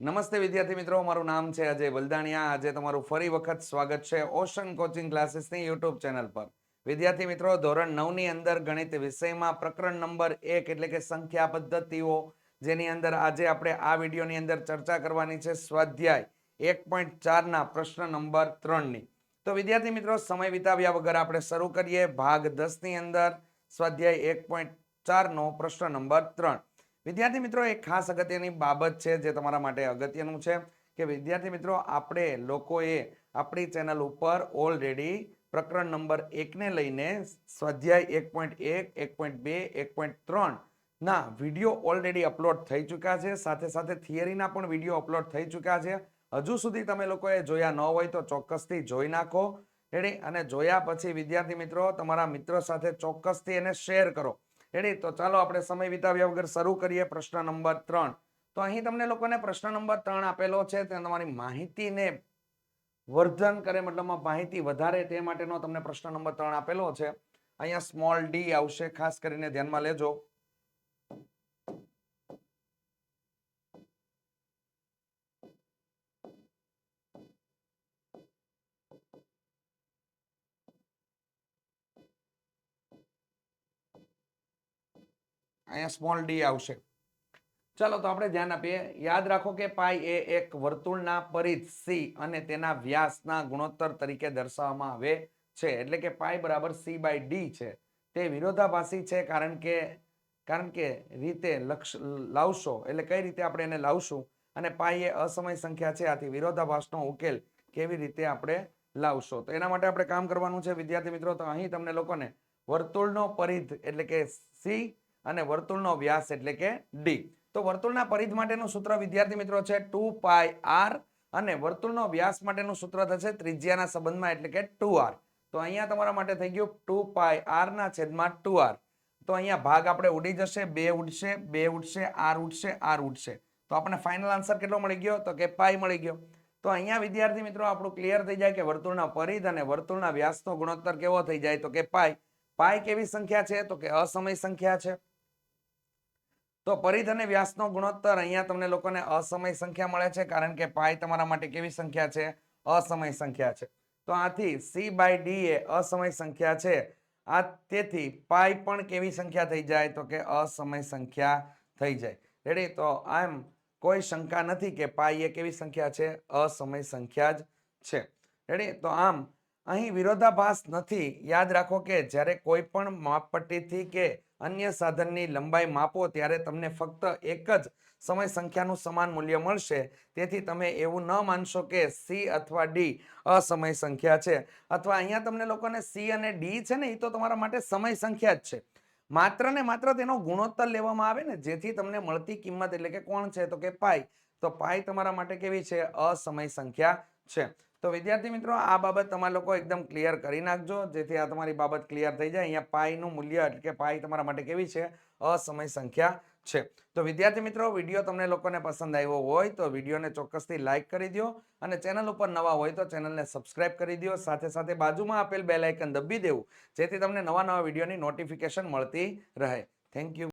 નમસ્તે વિદ્યાર્થી મિત્રો, મારું નામ છે અજય વલદાણિયા. આજે તમારું ફરી વખત સ્વાગત છે ઓશન કોચિંગ ક્લાસીસની યુટ્યુબ ચેનલ પર. વિદ્યાર્થી મિત્રો, ધોરણ નવની અંદર ગણિત વિષયમાં પ્રકરણ નંબર એક એટલે કે સંખ્યા પદ્ધતિઓ, જેની અંદર આજે આપણે આ વિડીયોની અંદર ચર્ચા કરવાની છે સ્વાધ્યાય એક પોઈન્ટ ચારના પ્રશ્ન નંબર ત્રણની. તો વિદ્યાર્થી મિત્રો, સમય વિતાવ્યા વગર આપણે શરૂ કરીએ ભાગ દસની અંદર સ્વાધ્યાય એક પોઈન્ટ ચારનો પ્રશ્ન નંબર ત્રણ. વિદ્યાર્થી મિત્રો, એક ખાસ અગત્યની બાબત છે જે તમારા માટે અગત્યનું છે કે વિદ્યાર્થી મિત્રો, આપણે લોકોએ આપણી ચેનલ ઉપર ઓલરેડી પ્રકરણ નંબર એકને લઈને સ્વાધ્યાય એક પોઈન્ટ એક એક પોઈન્ટ બે, એક પોઈન્ટ ત્રણ ના વીડિયો ઓલરેડી અપલોડ થઈ ચૂક્યા છે. સાથે સાથે થિયરીના પણ વીડિયો અપલોડ થઈ ચૂક્યા છે. હજુ સુધી તમે લોકોએ જોયા ન હોય તો ચોક્કસથી જોઈ નાખો. રેડી અને જોયા પછી વિદ્યાર્થી મિત્રો, તમારા મિત્રો સાથે ચોક્કસથી એને શેર કરો. રેડી તો ચાલો આપણે સમય વિતાવ્યા વગર શરૂ કરીએ પ્રશ્ન નંબર ત્રણ. તો અહીં તમને લોકોને પ્રશ્ન નંબર ત્રણ આપેલો છે તે તમારી માહિતીને વર્ધન કરે મતલબમાં માહિતી વધારે તે માટેનો તમને પ્રશ્ન નંબર ત્રણ આપેલો છે. અહીંયા સ્મોલ ડી આવશે, ખાસ કરીને ધ્યાનમાં લેજો. અહીંયા સ્મોલ ડી આવશે. ચાલો તો આપણે ધ્યાન આપીએ. યાદ રાખો કે પાઈ એ એક વર્તુળના પરિધ સી અને તેના વ્યાસના ગુણોત્તર તરીકે દર્શાવવામાં આવે છે. એટલે કે પાઈ બરાબર સી બાય ડી છે. તે વિરોધાભાસી છે કારણ કે કારણ કે રીતે લક્ષ, લાવશો. એટલે કઈ રીતે આપણે એને લાવશું? અને પાઈ એ અસમય સંખ્યા છે. આથી વિરોધાભાસનો ઉકેલ કેવી રીતે આપણે લાવશો? તો એના માટે આપણે કામ કરવાનું છે. વિદ્યાર્થી મિત્રો, તો અહીં તમને લોકોને વર્તુળનો પરિધ એટલે કે સી અને વર્તુળનો વ્યાસ એટલે કે ડી તો વર્તુળના પરિધ માટેનું સૂત્ર, વિદ્યાર્થી મિત્રો, છે ટુ પાય આર અને વર્તુળનો વ્યાસ માટેનું સૂત્ર થશે ત્રિજ્યાના સંબંધમાં એટલે કે ટુ આર. તો અહીંયા તમારા માટે થઈ ગયું ટુ પાય આર ના છેદમાં ટુ આર. તો અહીંયા ભાગ આપણે ઉડી જશે, બે ઉડશે બે ઉડશે, આર ઉડશે આર ઉડશે. તો આપણને ફાઇનલ આન્સર કેટલો મળી ગયો? તો કે પાઈ મળી ગયો. તો અહીંયા વિદ્યાર્થી મિત્રો, આપણું ક્લિયર થઈ જાય કે વર્તુળના પરિધ અને વર્તુળના વ્યાસનો ગુણોત્તર કેવો થઈ જાય? તો કે પાઈ. પાઈ કેવી સંખ્યા છે? તો કે અસમય સંખ્યા છે. તો પરિધ અને વ્યાસનો ગુણોત્તર અહીંયા તમને લોકોને અસમય સંખ્યા મળે છે, કારણ કે પાય તમારા માટે કેવી સંખ્યા છે? અસમય સંખ્યા છે. તો આથી સી બાય ડી એ અસમય સંખ્યા છે. આ તેથી પાય પણ કેવી સંખ્યા થઈ જાય? તો કે અસમય સંખ્યા થઈ જાય. રેડી તો આમ કોઈ શંકા નથી કે પાય એ કેવી સંખ્યા છે? અસમય સંખ્યા જ છે. રેડી તો આમ અહીં વિરોધાભાસ નથી. યાદ રાખો કે જ્યારે કોઈ પણ માપપટ્ટીથી કે અન્ય સાધનની લંબાઈ માપો, ત્યારે તમને ફક્ત એક જ સમય સંખ્યાનું સમાન મૂલ્ય મળશે. તેથી તમે એવું ન માનશો કે સી અથવા ડી અસમય સંખ્યા છે. અથવા અહીંયા તમને લોકોને સી અને ડી છે ને એ તો તમારા માટે સમય સંખ્યા જ છે. માત્ર ને માત્ર તેનો ગુણોત્તર લેવામાં આવે ને, જેથી તમને મળતી કિંમત એટલે કે કોણ છે? તો કે પાઈ. તો પાઈ તમારા માટે કેવી છે? અસમય સંખ્યા છે. તો વિદ્યાર્થી મિત્રો, આ બાબત તમારે લોકો એકદમ ક્લિયર કરી નાખજો. જેથી આ તમારી બાબત ક્લિયર થઈ જાય. અહીંયા પાઈનું મૂલ્ય એટલે કે પાઈ તમારા માટે કેવી છે? અસમય સંખ્યા છે. તો વિદ્યાર્થી મિત્રો, વીડિયો તમને લોકોને પસંદ આવ્યો હોય તો વિડીયોને ચોક્કસથી લાઇક કરી દો અને ચેનલ ઉપર નવા હોય તો ચેનલને સબસ્ક્રાઇબ કરી દો સાથે સાથે બાજુમાં આપેલ બે આઇકન દબી દેવું, જેથી તમને નવા નવા વિડીયોની નોટિફિકેશન મળતી રહે. Thank you